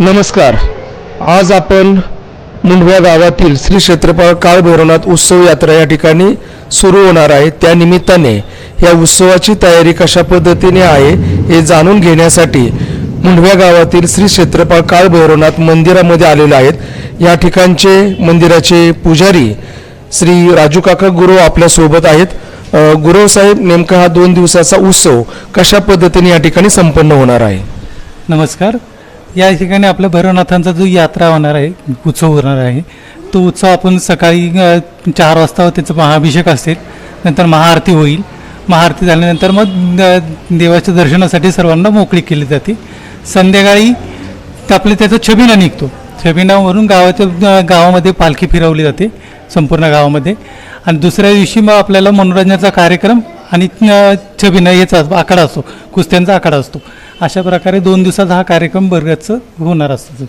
नमस्कार. आज आपण मुंढव्या गावातील श्री क्षेत्रपाळ काळभैरवनाथ उत्सव यात्रा या ठिकाणी सुरू होणार आहे. त्या निमित्ताने या उत्सवाची तयारी कशा पद्धतीने आहे हे जाणून घेण्यासाठी मुंढव्या गावातील श्री क्षेत्रपाळ काळभैरवनाथ मंदिरामध्ये आलेले आहेत. या ठिकाणचे मंदिराचे पुजारी श्री राजू काका गुरु आपल्यासोबत आहेत. अ, गुरव साहेब नेमका हा दोन दिवसाचा उत्सव कशा पद्धतीने या ठिकाणी संपन्न होणार आहे? नमस्कार. या ठिकाणी आपल्या भैरवनाथांचा जो यात्रा होणार आहे उत्सव होणार आहे तो उत्सव आपण सकाळी चार वाजता त्याचं महाअभिषेक असेल नंतर महाआरती होईल. महाआरती झाल्यानंतर मग देवाच्या दर्शनासाठी सर्वांना मोकळी केली जाते. संध्याकाळी आपले त्याचा छबिना निघतो. छबिनावरून गावाच्या गावामध्ये पालखी फिरवली जाते संपूर्ण गावामध्ये. आणि दुसऱ्या दिवशी मग आपल्याला मनोरंजनाचा कार्यक्रम आणि छबिना याचा आकडा असतो कुस्त्यांचा आखाडा असतो. अशा प्रकारे दोन दिवसात हा कार्यक्रम बरगतचं होणार असतो.